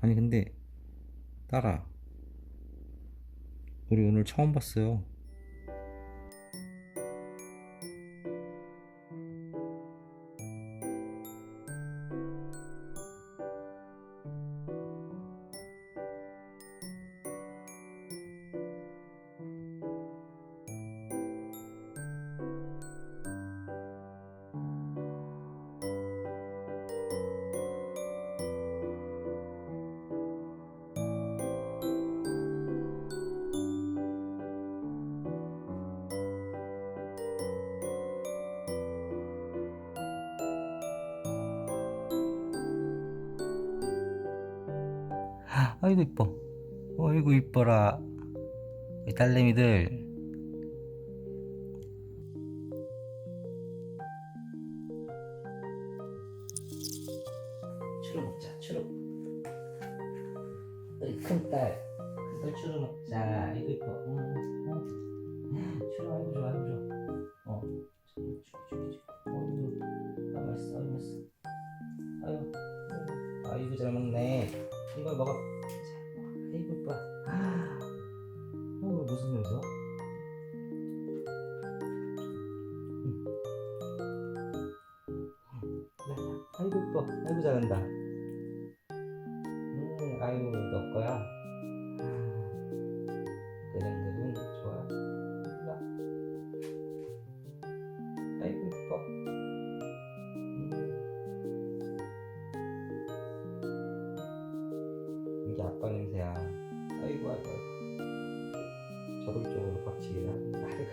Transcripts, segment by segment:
아니 근데 딸아 우리 오늘 처음 봤어요 아이고 이뻐. 어이구 이뻐라. 이 딸내미들. 추루 먹자 추루 우리 큰딸. 큰딸 추루 먹자. 아이고 이뻐. 응, 응. 이걸 먹어. 자, 아이고 이뻐 어 무슨 냄새야? 아이고 이뻐. 아이고 잘한다. 음 아이고 너 거야 아빠 냄새야? 아이고 아이고 저돌적으로 박치기야 아이고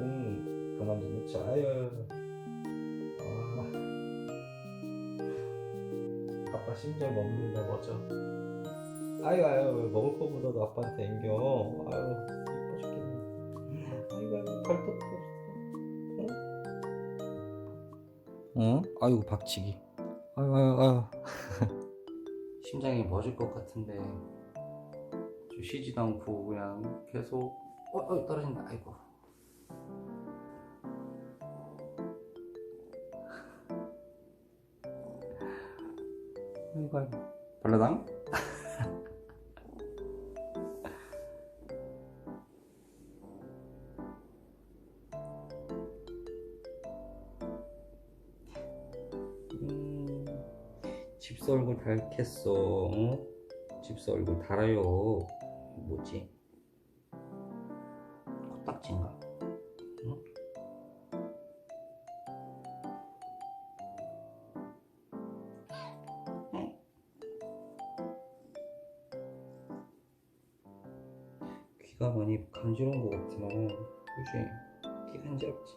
음 그만 좀 놓쳐 아유. 아, 아빠 심장 먹는다 뭐죠? 아유 아유 먹을 거보다도 아빠한테 앵겨. 아유 이뻐 죽겠네. 아이고 아이고 발톱도 응? 응? 아이고 박치기. 아유 아유 아유 심장이 멎을 것 같은데 좀 쉬지도 않고 그냥 계속 어, 어 떨어진다. 아이고. 아이고 아이고. 발라당? 집사 얼굴 닳겠어 어? 집사 얼굴 달아요 뭐지? 코딱지인가? 귀가 많이 간지러운 것 같아 그지? 귀 간지럽지?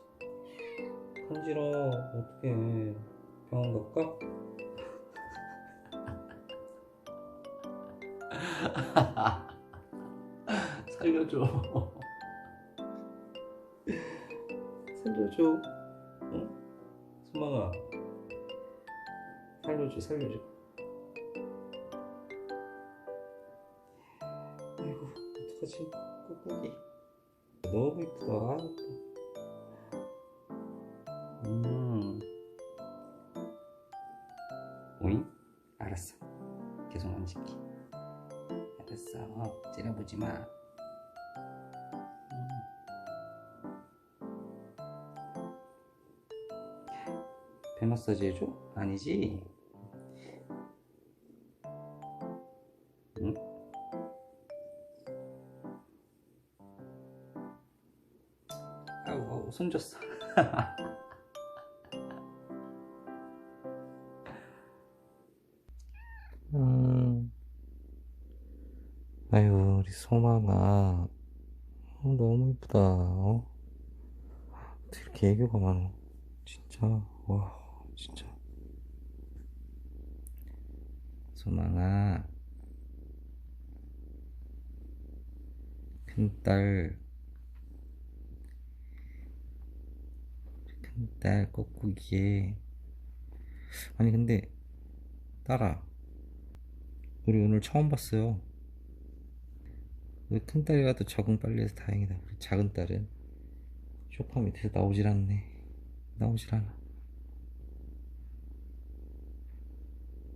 간지러워 어떡해 병원 갈까? 살려줘. 살려줘. 응? 소망아. 살려줘 살려줘. 아이고 어떡하지? 꾹꾹이. 너무 이쁘다. 음. 오잉? 알았어. 계속 만질게 알았어 째려보지 마 음. 배 마사지 해줘? 아니지? 응? 아우, 아우 손 줬어 음. 아유 우리 소망아 어, 너무 이쁘다. 어? 이렇게 애교가 많어 진짜? 와 진짜. 소망아 큰딸. 큰딸 꼬꾸기에. 아니 근데 딸아 우리 오늘 처음 봤어요 우리 큰딸이라도 적응 빨리 해서 다행이다. 우리 작은 딸은 소파 밑에서 나오질 않네. 나오질 않아